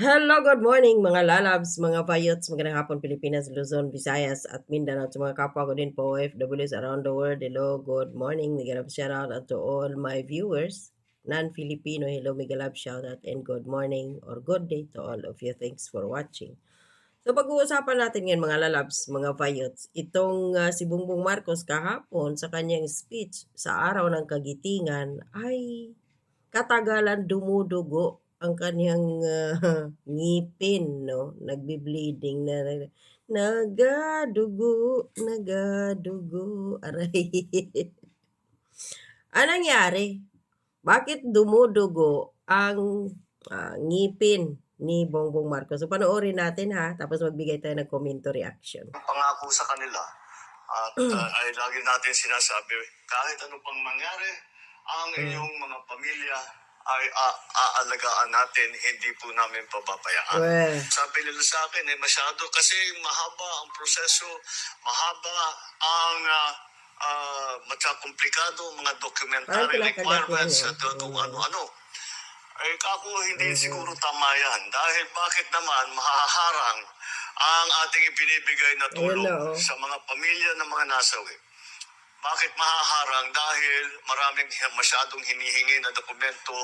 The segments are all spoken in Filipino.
Hello, good morning mga lalabs, mga payots, magandang hapon Pilipinas, Luzon, Visayas at Mindanao at mga kapwa ko din po OFWs around the world. Hello, good morning. Mega love shout out to all my viewers, non-Filipino. Hello, mega love shout out and good morning or good day to all of you. Thanks for watching. So pag-uusapan natin ngayon mga lalabs, mga payots, itong uh, si Bongbong Marcos kahapon sa kanyang speech sa araw ng kagitingan ay katagalan dumudugo ang kanyang uh, ngipin, no? Nagbi-bleeding na, na nagadugo, nagadugo, aray. Anong nangyari? Bakit dumudugo ang uh, ngipin ni Bongbong Marcos? So panoorin natin ha, tapos magbigay tayo ng komento reaction. Pangako sa kanila at uh, ay lagi natin sinasabi, kahit ano pang mangyari, ang inyong mga pamilya ay a- aalagaan natin, hindi po namin pababayaan. Well, Sabi nila sa akin, eh, masyado kasi mahaba ang proseso, mahaba ang uh, uh, matyakomplikado, mga documentary kinakagat requirements at kung ano-ano. Eh, kako hindi siguro tama yan. Dahil bakit naman mahaharang ang ating ibinibigay na tulong na, oh. sa mga pamilya ng mga nasawi? Bakit mahaharang? Dahil maraming masyadong hinihingi na dokumento,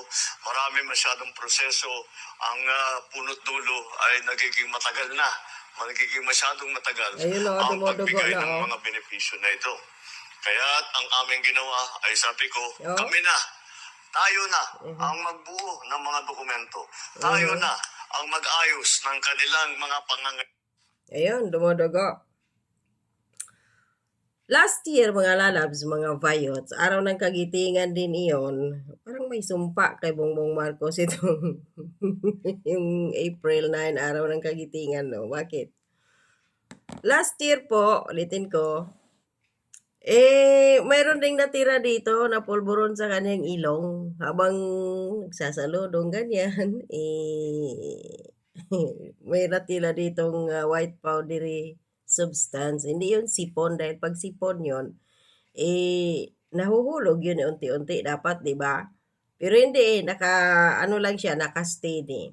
maraming masyadong proseso, ang ah, punot dulo ay nagiging matagal na. Nagiging masyadong matagal Ayun, oh, ang pagbigay na, ng oh. mga benepisyo na ito. Kaya ang aming ginawa ay sabi ko, Oh. kami na, tayo na Mhm. ang magbuo ng mga dokumento. Tayo Mhm. na ang mag-ayos ng kanilang mga pangangailangan. Ayun, dumudugo. Last year, mga lalabs, mga vayots, araw ng kagitingan din iyon, parang may sumpa kay Bongbong Marcos itong yung April 9, araw ng kagitingan, no? Bakit? Last year po, ulitin ko, eh, mayroon ding natira dito na pulburon sa kanyang ilong habang nagsasaludong ganyan. Eh, may natira ditong ah, white powdery substance. Hindi yun sipon dahil pag sipon yun, eh, nahuhulog yun unti-unti dapat, di ba? Pero hindi, eh, naka, ano lang siya, naka-stay eh.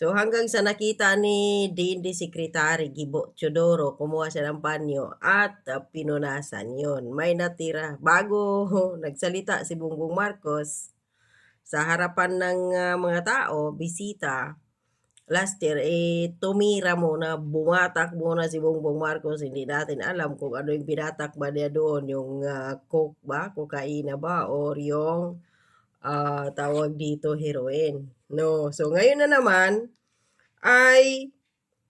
So hanggang sa nakita ni D&D Secretary Gibo Chodoro, kumuha siya ng panyo at uh, pinunasan yon. May natira. Bago nagsalita si Bongbong Marcos sa harapan ng uh, mga tao, bisita, last year, eh, tumira muna, bumatak muna si Bongbong Marcos. Hindi natin alam kung ano yung pinatak ba niya doon, yung uh, coke ba, kokaina ba, or yung ah, tawag dito heroin. No, so ngayon na naman ay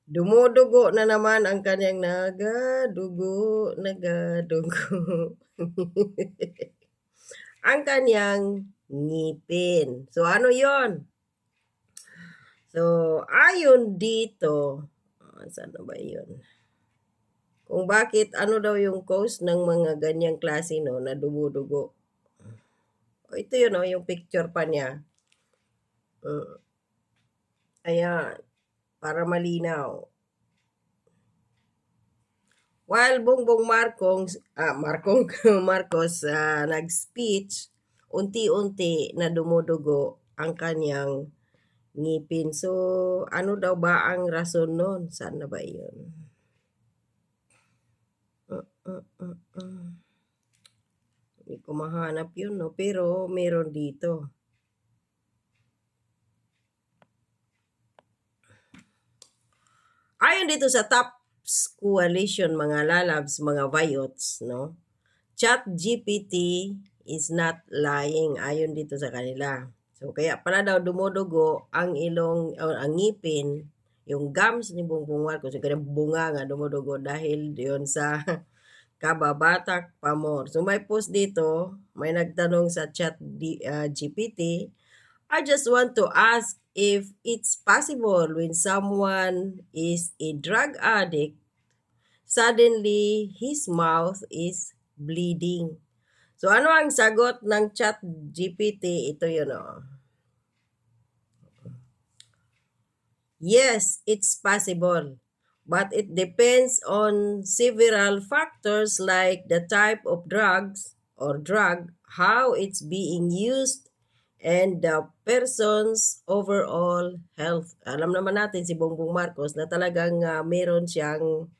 dumudugo na naman ang kanyang nagadugo, nagadugo. ang kanyang ngipin. So ano 'yon? So ayon dito, ah, saan na ba 'yon? Kung bakit ano daw yung cause ng mga ganyang klase no na dumudugo. O, ito yun, oh, yung picture pa niya. Uh, ayan, para malinaw. While Bongbong Marcos, ah, Marcos, Marcos ah, nag-speech, unti-unti na dumudugo ang kanyang ngipin. So, ano daw ba ang rason nun? Saan na ba yun? Uh, uh, uh, uh. Hindi ko mahanap yun, no? Pero meron dito. Ayon dito sa TAPS Coalition, mga lalabs, mga vayots, no? Chat GPT is not lying ayon dito sa kanila. So, kaya pala daw dumudugo ang ilong, ang ngipin, yung gums ni Bongbong Marcos, yung kanyang bunga nga dumudugo dahil yon sa kababatak pamor. So may post dito, may nagtanong sa chat D- uh, GPT, I just want to ask if it's possible when someone is a drug addict, suddenly his mouth is bleeding. So ano ang sagot ng chat GPT? Ito yun oh. Yes, it's possible. But it depends on several factors like the type of drugs or drug, how it's being used, and the person's overall health. Alam naman natin si Bongbong Marcos na talagang ah, meron siyang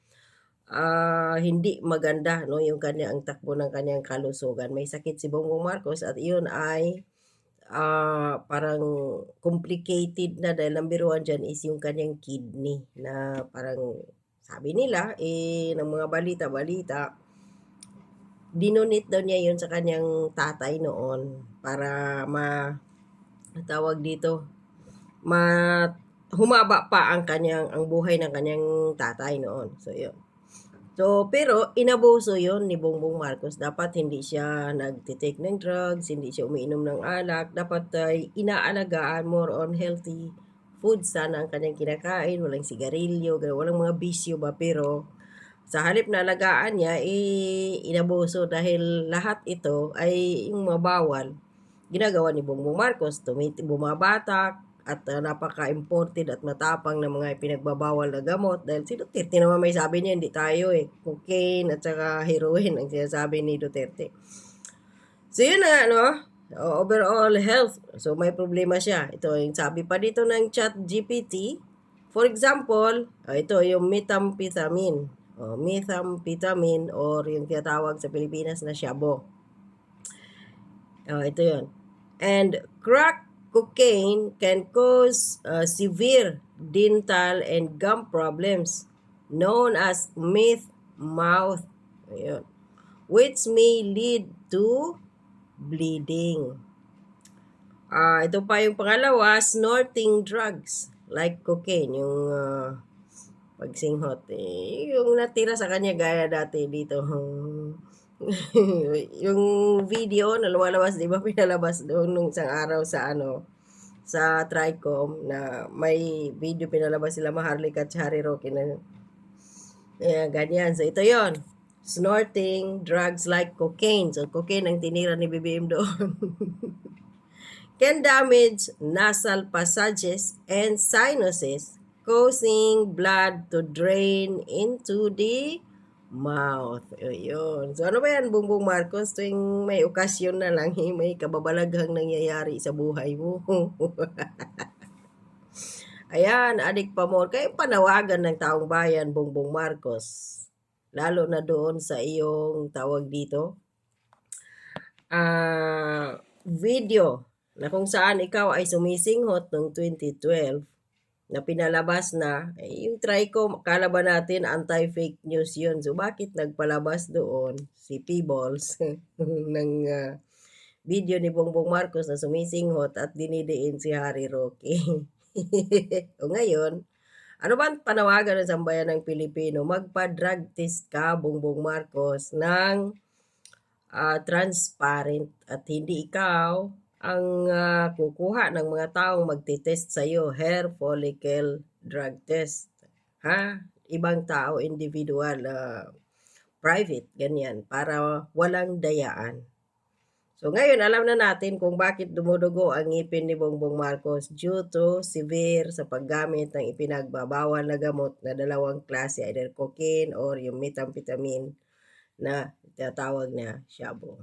ah, hindi maganda no yung kanya takbo ng kanyang kalusugan. May sakit si Bongbong Marcos at iyon ay ah, parang complicated na dahil number one dyan is yung kanyang kidney na parang sabi nila eh ng mga balita-balita dinonate daw niya yun sa kanyang tatay noon para ma tawag dito ma humaba pa ang kanyang ang buhay ng kanyang tatay noon. So yun. So pero inabuso yun ni Bongbong Marcos. Dapat hindi siya nagtitake ng drugs, hindi siya umiinom ng alak. Dapat ay inaalagaan more on healthy food sana ang kanyang kinakain, walang sigarilyo, walang mga bisyo ba pero sa halip na alagaan niya, eh, inabuso dahil lahat ito ay yung mga bawal. Ginagawa ni Bongbong Marcos, tumiti, bumabatak, at uh, napaka-imported at matapang na mga pinagbabawal na gamot. Dahil si Duterte naman may sabi niya, hindi tayo eh. Cocaine at saka heroin ang sinasabi ni Duterte. So yun na, no? Overall health. So may problema siya. Ito yung sabi pa dito ng chat GPT. For example, uh, ito yung methamphetamine o methamphetamine or yung tinatawag sa Pilipinas na shabu. Oh, ito yun. And crack cocaine can cause uh, severe dental and gum problems known as myth mouth Ayun. which may lead to bleeding. Ah, ito pa yung pangalawa, snorting drugs like cocaine, yung uh, pagsinghot. Eh, yung natira sa kanya gaya dati dito. yung video na lumalabas, di ba pinalabas doon nung isang araw sa ano, sa Tricom na may video pinalabas sila Maharlika at Harry Roque na eh, ganyan. So ito yon snorting drugs like cocaine. So cocaine ang tinira ni BBM doon. can damage nasal passages and sinuses causing blood to drain into the mouth. Ayun. So, ano ba yan, Bongbong Marcos? Tuwing may okasyon na lang, eh, may kababalaghang nangyayari sa buhay mo. Ayan, adik pa more. Kayo panawagan ng taong bayan, Bongbong Marcos. Lalo na doon sa iyong tawag dito. Ah, video na kung saan ikaw ay sumisinghot noong 2012 na pinalabas na, eh, yung try ko, kalaban natin anti-fake news yun. So, bakit nagpalabas doon si P-Balls ng uh, video ni Bongbong Marcos na sumisinghot at dinidiin si Harry Roque? o ngayon, ano ba ang panawagan ng sambayan ng Pilipino? Magpa-drug test ka, Bongbong Marcos, ng uh, transparent at hindi ikaw ang uh, kukuha ng mga taong magtitest sa iyo hair follicle drug test ha? Ibang tao individual uh, private ganyan para walang dayaan. So ngayon alam na natin kung bakit dumudugo ang ngipin ni Bongbong Marcos due to severe sa paggamit ng ipinagbabawal na gamot na dalawang klase either cocaine or yung methamphetamine na tinatawag na shabu